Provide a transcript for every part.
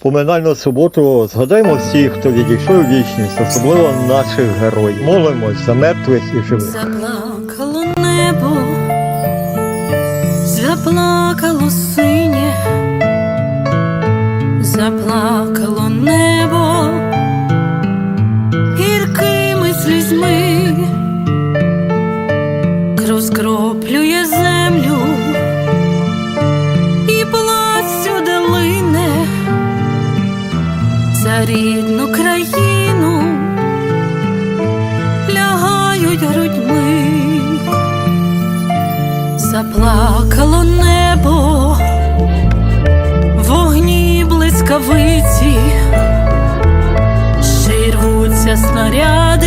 поминальну суботу згадаємо всіх, хто відійшов вічність, особливо наших героїв. Молимось за мертвих і живих. Заплакало небо, заплакало рідну країну. Лягають грудьми, заплакало небо, вогні блискавиці, ширвуться снаряди,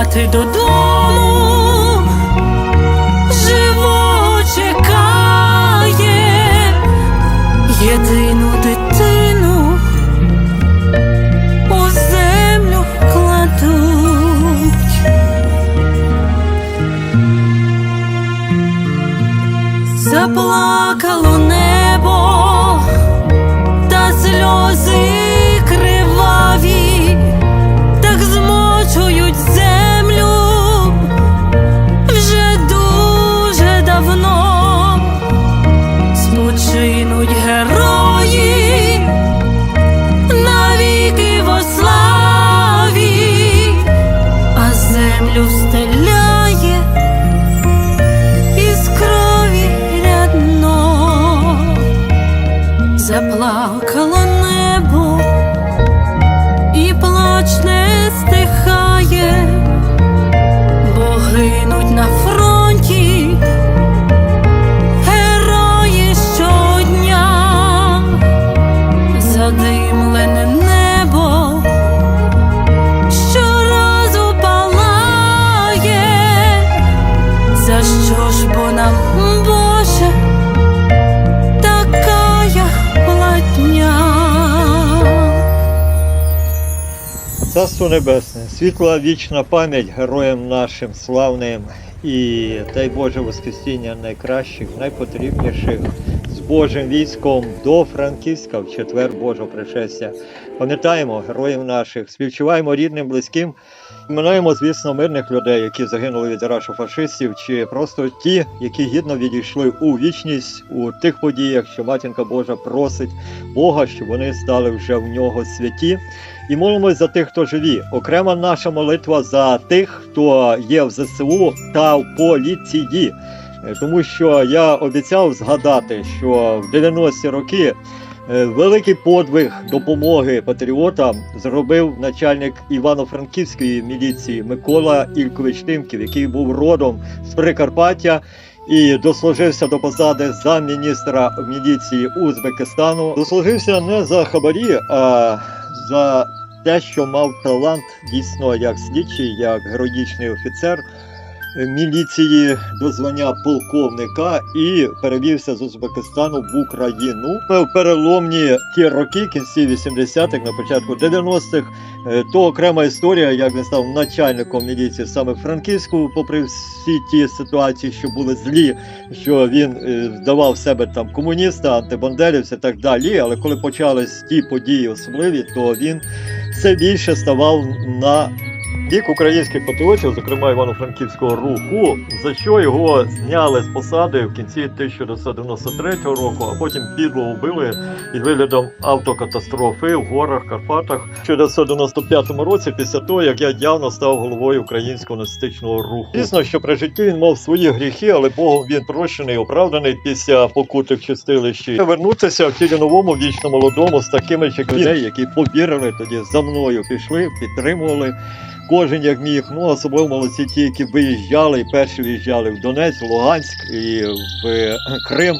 мати додому. Живо чекає. Єдину Царство Небесне, світла вічна пам'ять героям нашим славним і дай Боже Воскресіння найкращих, найпотрібніших з Божим військом до Франківська в четвер Божого пришестя. Пам'ятаємо героїв наших, співчуваємо рідним, близьким. Минаємо, звісно, мирних людей, які загинули від рашу фашистів, чи просто ті, які гідно відійшли у вічність у тих подіях, що матінка Божа просить Бога, щоб вони стали вже в нього святі. І молимось за тих, хто живі. Окрема наша молитва за тих, хто є в ЗСУ та в поліції. Е, Тому що я обіцяв згадати, що в 90-ті роки е, великий подвиг допомоги патріотам зробив начальник Івано-Франківської міліції Микола Ількович Тимків, який був родом з Прикарпаття. І дослужився до посади замміністра міліції Узбекистану. Дослужився не за хабарі, а за те, що мав талант дійсно як слідчий, як героїчний офіцер міліції до звання полковника і перевівся з Узбекистану в Україну. В переломні ті роки, кінці 80-х, на початку 90-х, е, то окрема історія, як він став начальником міліції саме в Франківську, попри всі ті ситуації, що були злі, що він е, вдавав себе там комуніста, антибандерівця і так далі. Але коли почались ті події особливі, то він все більше ставав на бік українських патріотів, зокрема Івано-Франківського руху, за що його зняли з посади в кінці 1993 року, а потім підло убили під виглядом автокатастрофи в горах Карпатах в 1995 році, після того як я явно став головою українського націоналістичного руху. Звісно, що при житті він мав свої гріхи, але Богом він прощений, оправданий після покути в чистилищі. Вернутися в тілі новому, вічно молодому з такими ж людей, які повірили тоді за мною, пішли, підтримували. Кожен як міг. Ну особливо молодці ті, які виїжджали, і перші виїжджали в Донецьк, Луганськ і в е, Крим.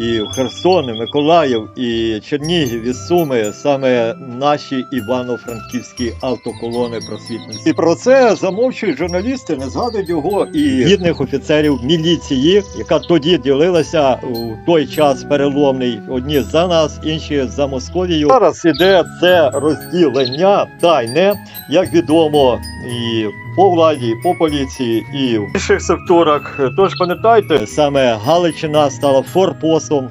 І Херсон, і Миколаїв, і Чернігів, і Суми, саме наші івано-франківські автоколони просвітництва. І про це замовчують журналісти, не згадують його і гідних офіцерів міліції, яка тоді ділилася у той час переломний. Одні за нас, інші за Московію. Зараз іде це розділення тайне, як відомо, і по владі, по поліції, і в інших секторах. Тож пам'ятайте, саме Галичина стала форпостом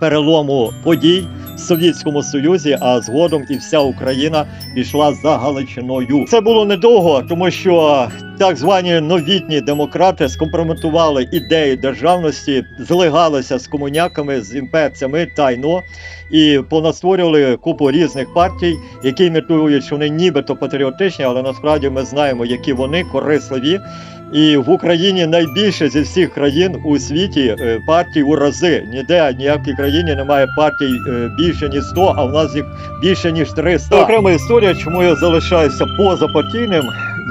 перелому подій Совєтському Союзі, а згодом і вся Україна пішла за Галичиною. Це було недовго, тому що так звані новітні демократи скомпрометували ідеї державності, злигалися з комуняками, з імперцями тайно і понастворювали купу різних партій, які імітують, що вони нібито патріотичні, але насправді ми знаємо, які вони корисливі. І в Україні найбільше зі всіх країн у світі е, партій у рази. Ніде ніякій країні немає партій е, більше ніж 100, а в нас їх більше ніж 300. Це окрема історія, чому я залишаюся позапартійним,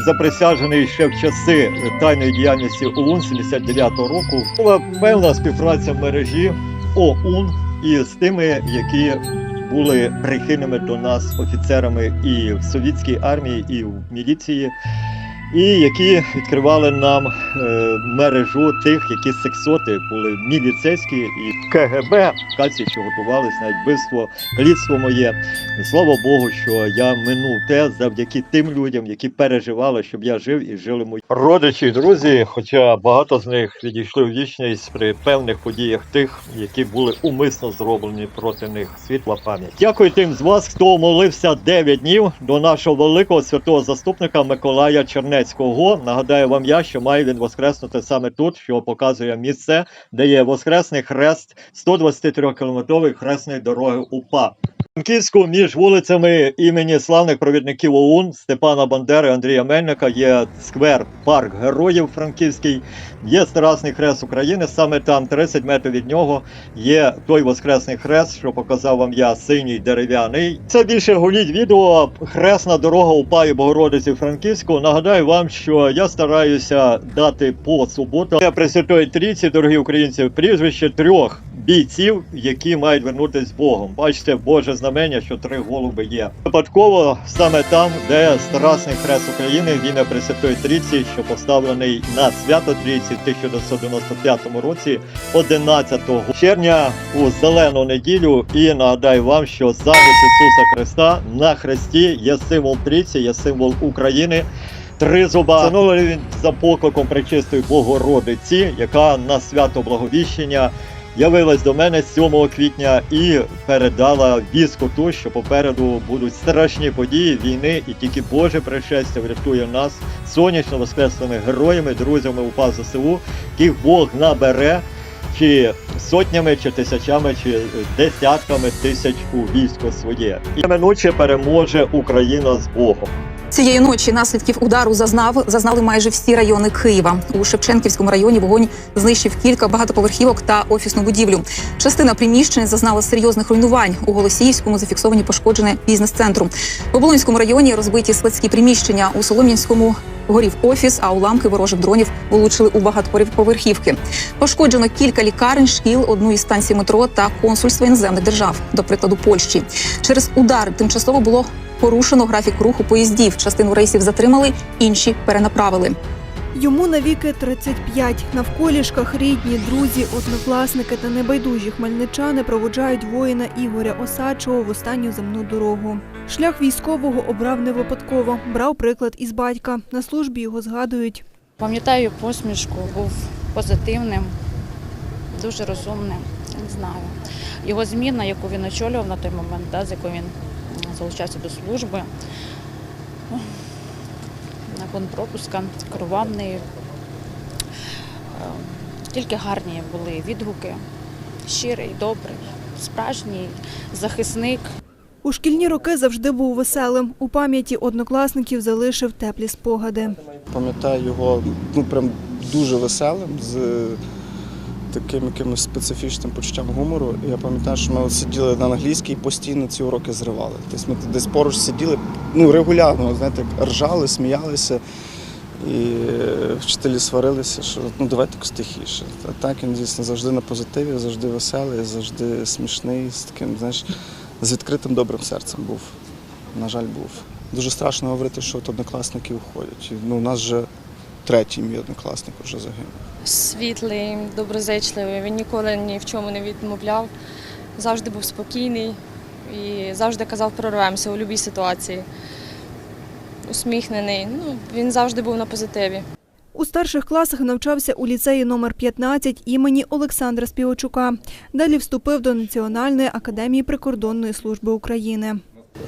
заприсяджений ще в часи тайної діяльності ОУН 79-го року. Була певна співпраця мережі ОУН із тими, які були прихильними до нас офіцерами і в совєтській армії, і в міліції і які відкривали нам е, мережу тих, які сексоти були міліцейські і КГБ, каці, що готувались на вбивство, каліцтво моє. Слава Богу, що я минув те завдяки тим людям, які переживали, щоб я жив і жили мої родичі, друзі. Хоча багато з них відійшли в вічність при певних подіях тих, які були умисно зроблені проти них. Світла пам'ять. Дякую тим з вас, хто молився 9 днів до нашого великого святого заступника Миколая Чернецького. Нагадаю вам я, що має він воскреснути саме тут, що показує місце, де є воскресний хрест 123-кілометрової хресної дороги УПА. Франківську між вулицями імені славних провідників ОУН Степана Бандери, Андрія Мельника є сквер парк героїв Франківський, є Старасний хрест України. Саме там 30 метрів від нього є той воскресний хрест, що показав вам я синій дерев'яний. Це більше гуліть відео. Хресна дорога УПА і Богородиці Франківську. Нагадаю вам, що я стараюся дати по суботам для Пресвятої Трійці, дорогі українці, прізвище трьох бійців, які мають вернутися з Богом. Бачите, Боже знамення, що три голуби є. Випадково саме там, де Страсний хрест України в ім'я Пресвятої Трійці, що поставлений на свято Трійці в 1995 році, 11 червня у зелену неділю. І нагадаю вам, що захист Ісуса Христа на хресті є символ Трійці, є символ України. Три зуба встановлений він за покликом Пречистої Богородиці, яка на свято Благовіщення явилась до мене 7 квітня і передала вістку ту, що попереду будуть страшні події війни, і тільки Боже пришестя врятує нас сонячно воскреслими героями, друзями УПА ЗСУ, яких Бог набере. Чи сотнями, чи тисячами, чи десятками тисяч у військо своє, і неминуче переможе Україна з Богом. Цієї ночі наслідків удару зазнав зазнали майже всі райони Києва. У Шевченківському районі вогонь знищив кілька багатоповерхівок та офісну будівлю. Частина приміщень зазнала серйозних руйнувань. У Голосіївському зафіксовані пошкодження бізнес-центру. В Оболонському районі розбиті складські приміщення. У Солом'янському горів офіс, а уламки ворожих дронів влучили у багатоповерхівки. Пошкоджено кілька лікарень, шкіл, одну із станцій метро та консульство іноземних держав, до прикладу Польщі. Через удар тимчасово було порушено графік руху поїздів. Частину рейсів затримали, інші перенаправили. Йому навіки 35. Навколішках рідні, друзі, однокласники та небайдужі хмельничани проводжають воїна Ігоря Осадчого в останню земну дорогу. Шлях військового обрав не випадково. Брав приклад із батька. На службі його згадують. Пам'ятаю посмішку, був позитивним, дуже розумним. Не знаю. Його зміна, яку він очолював на той момент, да, з якою він м, залучався до служби, на конпропуска, керував нею. Е, Тільки гарні були відгуки, щирий, добрий, справжній захисник. У шкільні роки завжди був веселим. У пам'яті однокласників залишив теплі спогади. Пам'ятаю його ну прям дуже веселим, з таким якимось специфічним почуттям гумору. Я пам'ятаю, що ми сиділи на англійській і постійно ці уроки зривали. Тобто ми десь поруч сиділи, ну, регулярно, знаєте, ржали, сміялися. І вчителі сварилися, що ну давайте якось тихіше. А так він дійсно завжди на позитиві, завжди веселий, завжди смішний, з таким, знаєш, з відкритим добрим серцем був. На жаль, був. Дуже страшно говорити, що от однокласники уходять. Ну, у нас вже третій мій однокласник вже загинув. Світлий, доброзичливий. Він ніколи ні в чому не відмовляв. Завжди був спокійний і завжди казав прорвемося у будь-якій ситуації. Усміхнений. Ну, він завжди був на позитиві. У старших класах навчався у ліцеї номер 15 імені Олександра Співачука. Далі вступив до Національної академії прикордонної служби України.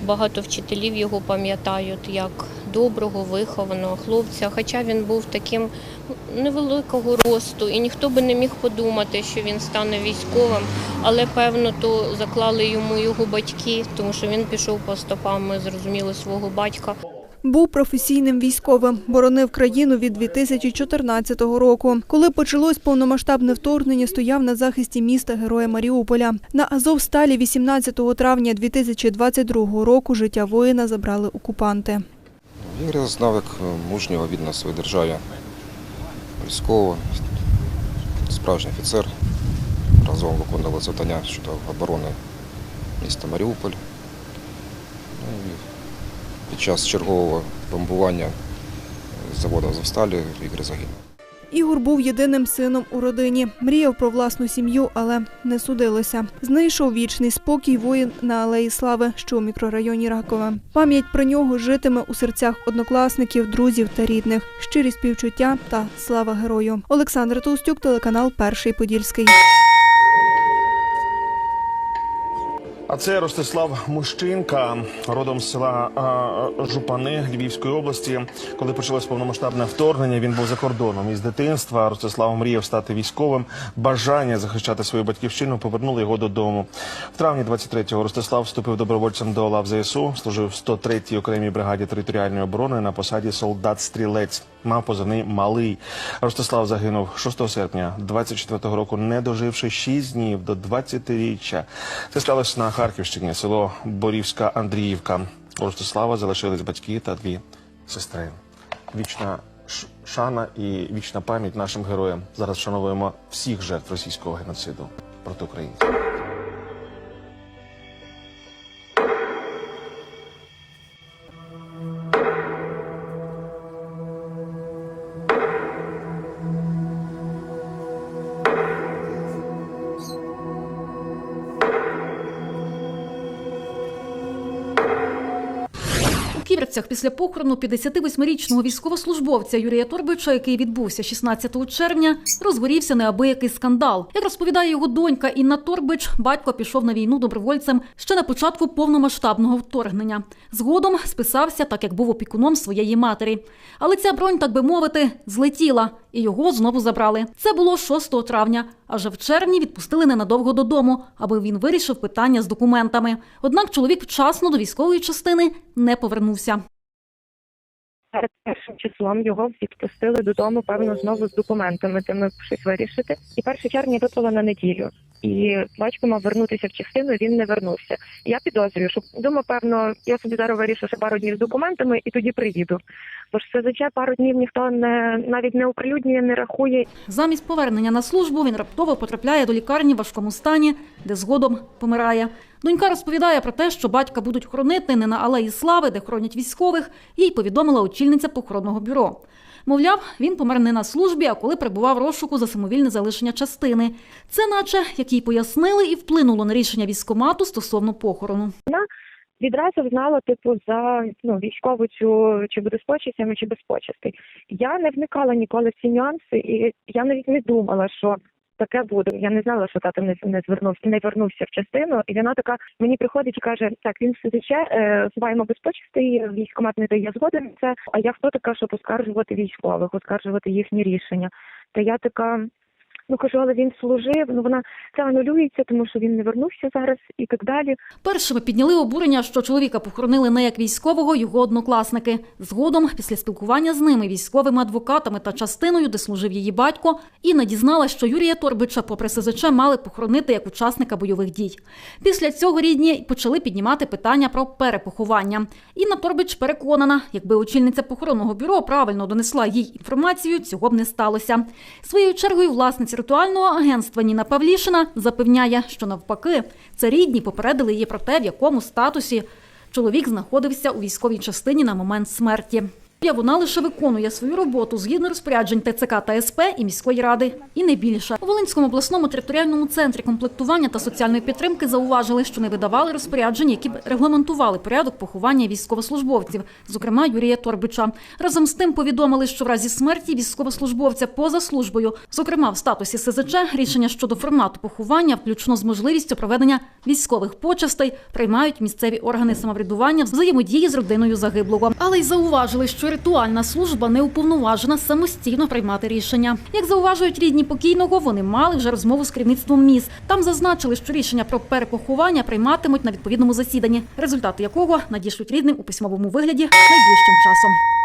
Багато вчителів його пам'ятають як доброго, вихованого хлопця. Хоча він був таким невеликого росту, і ніхто би не міг подумати, що він стане військовим. Але певно, то заклали йому його батьки, тому що він пішов по стопам, ми зрозуміли свого батька. Був професійним військовим, боронив країну від 2014 року. Коли почалось повномасштабне вторгнення, стояв на захисті міста Героя Маріуполя. На Азовсталі 18 травня 2022 року життя воїна забрали окупанти. Ігор знав як мужнього відна своїй державі. Військового, справжній офіцер. Разом виконували завдання щодо оборони міста Маріуполь. Час чергового бомбування заводу Азовсталі Ігор загинув. Ігор був єдиним сином у родині. Мріяв про власну сім'ю, але не судилося. Знайшов вічний спокій воїн на Алеї Слави, що у мікрорайоні Ракове. Пам'ять про нього житиме у серцях однокласників, друзів та рідних. Щирі співчуття та слава герою. Олександр Толстюк, телеканал Перший Подільський. А це Ростислав Мущинка, родом з села Жупани Львівської області. Коли почалось повномасштабне вторгнення, він був за кордоном. Із дитинства Ростислав мріяв стати військовим. Бажання захищати свою батьківщину повернуло його додому. В травні 23-го Ростислав вступив добровольцем до лав ЗСУ, служив в 103-й окремій бригаді територіальної оборони на посаді солдат-стрілець. Мав позивний малий. Ростислав загинув 6 серпня 24-го року, не доживши 6 днів до 20-річчя. Це сталося на Харківщині, село Борівська Андріївка. У Ростислава залишились батьки та дві сестри. Вічна шана і вічна пам'ять нашим героям. Зараз вшановуємо всіх жертв російського геноциду проти українців. Після похорону 58-річного військовослужбовця Юрія Торбича, який відбувся 16 червня, розгорівся неабиякий скандал. Як розповідає його донька Інна Торбич, батько пішов на війну добровольцем ще на початку повномасштабного вторгнення. Згодом списався, так як був опікуном своєї матері. Але ця бронь, так би мовити, злетіла, і його знову забрали. Це було 6 травня. Аж в червні відпустили ненадовго додому, аби він вирішив питання з документами. Однак чоловік вчасно до військової частини не повернувся. Перед першим числом його відпустили додому, певно, знову з документами, тими щось вирішити. І 1 червня випало на неділю. І батько мав вернутися в частину, він не вернувся. Я підозрюю, що думаю, певно, я собі зараз вирішу ще пару днів з документами і тоді приїду. Бо ж СЗЧ пару днів ніхто не навіть не оприлюднює, не рахує. Замість повернення на службу він раптово потрапляє до лікарні в важкому стані, де згодом помирає. Донька розповідає про те, що батька будуть хоронити не на алеї слави, де хоронять військових. Їй повідомила очільниця похоронного бюро. Мовляв, він помер не на службі, а коли прибував розшуку за самовільне залишення частини. Це, наче як їй пояснили, і вплинуло на рішення військомату стосовно похорону. Відразу знала, типу, за ну військову цю чи буде з почестями, чи без почестей. Я не вникала ніколи в ці нюанси, і я навіть не думала, що таке буде. Я не знала, що тато не, не звернувся, не вернувся в частину. І вона така мені приходить і каже: Так, він сидиче, е, маємо без почестей, військомат не дає згоди на це. А я хто така, щоб оскаржувати військових, оскаржувати їхні рішення? Та я така. Ну кажу, але він служив. Ну вона це анулюється, тому що він не вернувся зараз і так далі. Першими підняли обурення, що чоловіка похоронили не як військового його однокласники. Згодом, після спілкування з ними, військовими адвокатами та частиною, де служив її батько, Інна дізналась, що Юрія Торбича, попри СЗЧ, мали похоронити як учасника бойових дій. Після цього рідні почали піднімати питання про перепоховання. Інна Торбич переконана, якби очільниця похоронного бюро правильно донесла їй інформацію, цього б не сталося. Своєю чергою власниця ритуального агентства Ніна Павлішина запевняє, що навпаки, це рідні попередили її про те, в якому статусі чоловік знаходився у військовій частині на момент смерті. Я вона лише виконує свою роботу згідно розпоряджень ТЦК та СП і міської ради, і не більше. У Волинському обласному територіальному центрі комплектування та соціальної підтримки зауважили, що не видавали розпоряджень, які б регламентували порядок поховання військовослужбовців, зокрема Юрія Торбича. Разом з тим повідомили, що в разі смерті військовослужбовця поза службою, зокрема в статусі СЗЧ, рішення щодо формату поховання, включно з можливістю проведення військових почестей, приймають місцеві органи самоврядування взаємодії з родиною загиблого. Але й зауважили, що ритуальна служба не уповноважена самостійно приймати рішення. Як зауважують рідні покійного, вони мали вже розмову з керівництвом міст. Там зазначили, що рішення про перепоховання прийматимуть на відповідному засіданні, результати якого надішлють рідним у письмовому вигляді найближчим часом.